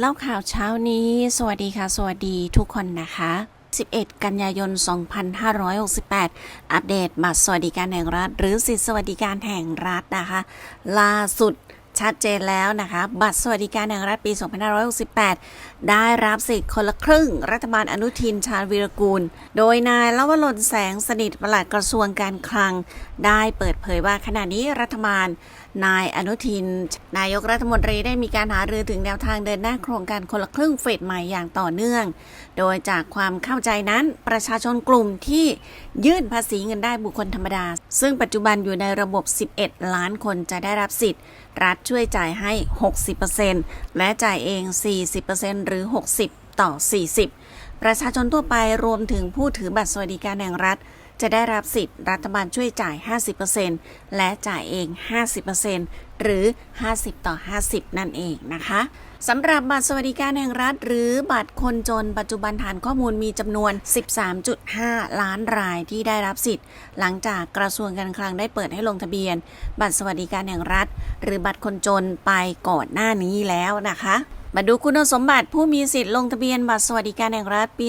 เล่าข่าวเช้านี้ สวัสดีค่ะ สวัสดีทุกคนนะคะ 11 กันยายน 2568 อัปเดตบัตรสวัสดิการแห่งรัฐ หรือสิทธิสวัสดิการแห่งรัฐนะคะ ล่าสุด ชัดเจนแล้วนะคะ บัตรสวัสดิการแห่งรัฐปี 2568 ได้รับสิทธิ์คนละครึ่ง รัฐบาลอนุทินชาญวีรกูล โดยนายลวรนแสงสนิทปลัดกระทรวงการคลัง ได้เปิดเผยว่าขณะนี้รัฐบาล นายอนุทิน นายกรัฐมนตรีได้มีการหารือถึงแนวทางเดินหน้าโครงการคนละครึ่งเฟสใหม่อย่างต่อเนื่อง โดยจากความเข้าใจนั้นประชาชนกลุ่มที่ยื่นภาษีเงินได้บุคคลธรรมดา ซึ่งปัจจุบันอยู่ในระบบ 11 ล้านคนจะได้รับสิทธิ์รัฐช่วยจ่ายให้ 60%และจ่ายเอง 40%หรือ 60 ต่อ 40 ประชาชนทั่วไปรวมถึงผู้ถือบัตรสวัสดิการแห่งรัฐ จะได้รับสิทธิ์รัฐบาลช่วยจ่าย 50%และจ่ายเอง 50%หรือ 50 ต่อ 50 นั่นเองนะคะ สำหรับบัตรสวัสดิการแห่งรัฐ หรือบัตรคนจนปัจจุบันฐานข้อมูลมีจำนวน 13.5 ล้านรายที่ได้รับสิทธิ์ หลังจากกระทรวงการคลังได้เปิดให้ลงทะเบียน บัตรสวัสดิการแห่งรัฐ หรือบัตรคนจนไปก่อนหน้านี้แล้วนะคะมาดูคุณสมบัติผู้มีสิทธิ์ลงทะเบียนบัตรสวัสดิการแห่งรัฐปี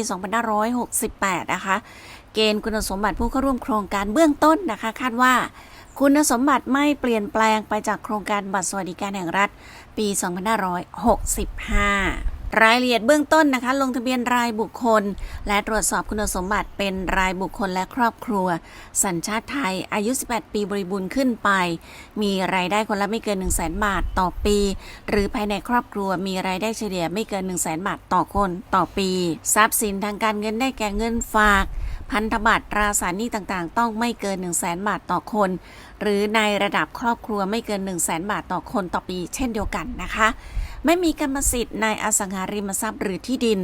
2568 นะคะ เกณฑ์คุณสมบัติผู้เข้าร่วมโครงการเบื้องต้นนะคะ คาดว่า คุณสมบัติไม่เปลี่ยนแปลงไปจากโครงการบัตรสวัสดิการแห่งรัฐ ปี 2565รายละเอียดเบื้องต้นนะคะ ลงทะเบียนรายบุคคล และตรวจสอบคุณสมบัติเป็นรายบุคคลและครอบครัว สัญชาติไทย อายุ 18 ปีบริบูรณ์ขึ้นไป มีรายได้คนละไม่เกิน 1 0 0 0 0แบาทต่อปี หรือภายในครอบครัวมีรายได้เฉลี่ยไม่เกิน 1 0 0 0 0แบาทต่อคนต่อปี ทรัพย์สินทางการเงินได้แก่เงินฝาก พันธบัตรตราสารหนี้ต่างๆ ต้องไม่เกิน 1 0 0 0 0แบาทต่อคน หรือในระดับครอบครัวไม่เกิน 1 0 0 0 0แบาทต่อคนต่อปีเช่นเดียวกันนะคะ ไม่มีกรรมสิทธิ์ในอสังหาริมทรัพย์หรือที่ดิน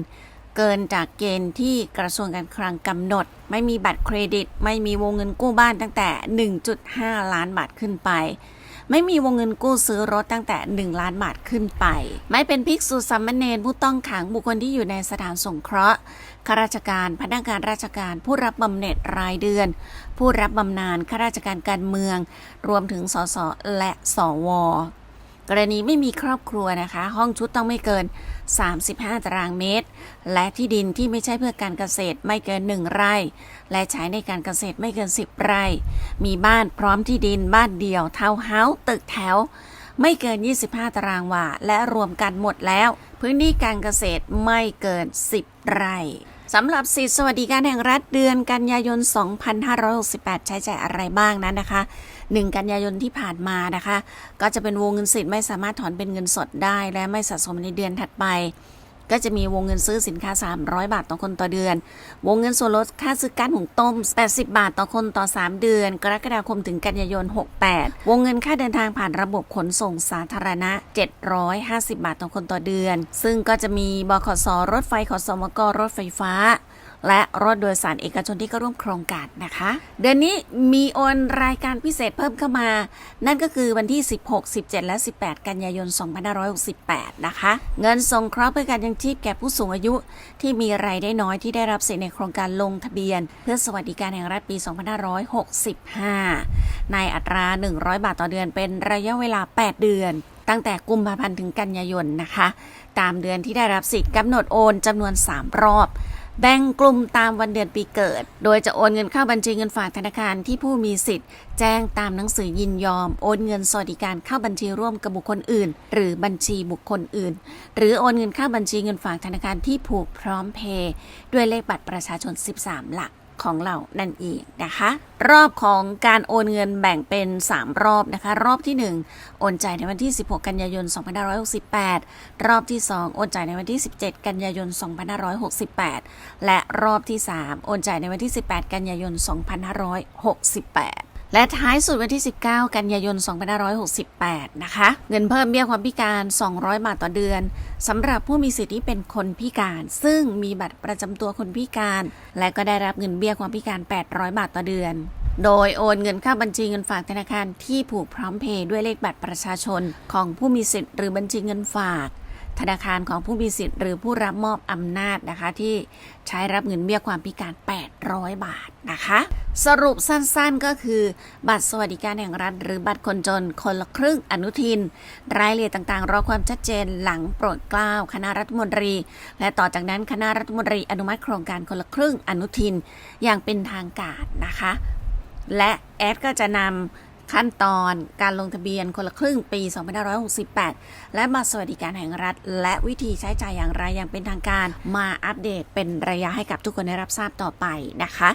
เกินจากเกณฑ์ที่กระทรวงการคลังกำหนด ไม่มีบัตรเครดิต ไม่มีวงเงินกู้บ้านตั้งแต่ 1.5 ล้านบาทขึ้นไป ไม่มีวงเงินกู้ซื้อรถตั้งแต่ 1 ล้านบาทขึ้นไป ไม่เป็นภิกษุสามเณรผู้ต้องขังบุคคลที่อยู่ในสถานสงเคราะห์ข้าราชการพนักงานราชการผู้รับบำเหน็จรายเดือน ผู้รับบำนาญข้าราชการการเมือง รวมถึงสสและสว กรณีไม่มีครอบครัวนะคะ ห้องชุดต้องไม่เกิน 35 ตารางเมตร และที่ดินที่ไม่ใช่เพื่อการเกษตรไม่เกิน 1 ไร่ และใช้ในการเกษตรไม่เกิน 10 ไร่ มีบ้านพร้อมที่ดินบ้านเดี่ยวเทาวน์เฮาส์ตึกแถว ไม่เกิน 25 ตารางวาและรวมกันหมดแล้ว พื้นที่การเกษตรไม่เกิน 10 ไร่ สำหรับสิทธิสวัสดิการแห่งรัฐเดือนกันยายน 2568 ใช้จ่ายอะไรบ้างนั้นนะคะ 1 กันยายนที่ผ่านมานะคะ ก็จะเป็นวงเงินสิทธิ์ไม่สามารถถอนเป็นเงินสดได้ และไม่สะสมในเดือนถัดไป ก็จะมีวงเงินซื้อสินค้า 300 บาทต่อคนต่อเดือน วงเงินส่วนลดค่าซื้อการหุงต้ม 80 บาทต่อคนต่อ 3 เดือน กรกฎาคมถึงกันยายน 68 วงเงินค่าเดินทางผ่านระบบขนส่งสาธารณะ 750 บาทต่อคนต่อเดือน ซึ่งก็จะมีบขสรถไฟขสมกรถไฟฟ้า และรถโดยสารเอกชนที่เข้าร่วมโครงการนะคะ เดือนนี้มีโอนรายการพิเศษเพิ่มเข้ามา นั่นก็คือวันที่ 16 17 และ 18 กันยายน 2568 นะคะ เงินสงเคราะห์เพื่อการยังชีพแก่ผู้สูงอายุที่มีรายได้น้อยที่ได้รับสิทธิในโครงการลงทะเบียน เพื่อสวัสดิการแห่งรัฐปี 2565 ในอัตรา 100 บาทต่อเดือนเป็นระยะเวลา 8 เดือนตั้งแต่กุมภาพันธ์ถึงกันยายนนะคะ ตามเดือนที่ได้รับสิทธิ์กำหนดโอนจำนวน 3 รอบ แบ่งกลุ่มตามวันเดือนปีเกิด โดยจะโอนเงินเข้าบัญชีเงินฝากธนาคารที่ผู้มีสิทธิ์ แจ้งตามหนังสือยินยอม โอนเงินสวัสดิการเข้าบัญชีร่วมกับบุคคลอื่น หรือบัญชีบุคคลอื่น หรือโอนเงินเข้าบัญชีเงินฝากธนาคารที่ผูกพร้อมเพย์ด้วยเลขบัตรประชาชน 13 หลัก ของเรานั่นเองนะคะ รอบของการโอนเงินแบ่งเป็น 3 รอบนะคะ รอบที่ 1 โอนจ่ายในวันที่ 16 กันยายน 2568 รอบที่ 2 โอนจ่ายในวันที่ 17 กันยายน 2568 และรอบที่ 3 โอนจ่ายในวันที่ 18 กันยายน 2568 และท้ายสุดวันที่ 19 กันยายน 2568 นะคะ เงินเพิ่มเบี้ยความพิการ 200 บาทต่อเดือนสำหรับผู้มีสิทธิ์ที่เป็นคนพิการ ซึ่งมีบัตรประจำตัวคนพิการ และก็ได้รับเงินเบี้ยความพิการ 800 บาทต่อเดือน โดยโอนเงินเข้าบัญชีเงินฝากธนาคารที่ผูกพร้อมเพย์ด้วยเลขบัตรประชาชน ของผู้มีสิทธิ์หรือบัญชีเงินฝาก ธนาคารของผู้มีสิทธิ์หรือผู้รับมอบอำนาจนะคะที่ใช้รับเงินเบี้ยความพิการ 800 บาทนะคะ สรุปสั้นๆก็คือ บัตรสวัสดิการแห่งรัฐ หรือบัตรคนจนคนละครึ่งอนุทิน รายละเอียดต่างๆ รอความชัดเจนหลังโปรดเกล้าคณะรัฐมนตรี และต่อจากนั้นคณะรัฐมนตรีอนุมัติโครงการคนละครึ่งอนุทินอย่างเป็นทางการนะคะ และแอดก็จะนำ ขั้นตอนการลงทะเบียนคนละครึ่งปี 2568 และบัตรสวัสดิการแห่งรัฐ และวิธีใช้จ่ายอย่างไรอย่างเป็นทางการ มาอัปเดตเป็นระยะให้กับทุกคนได้รับทราบต่อไปนะคะ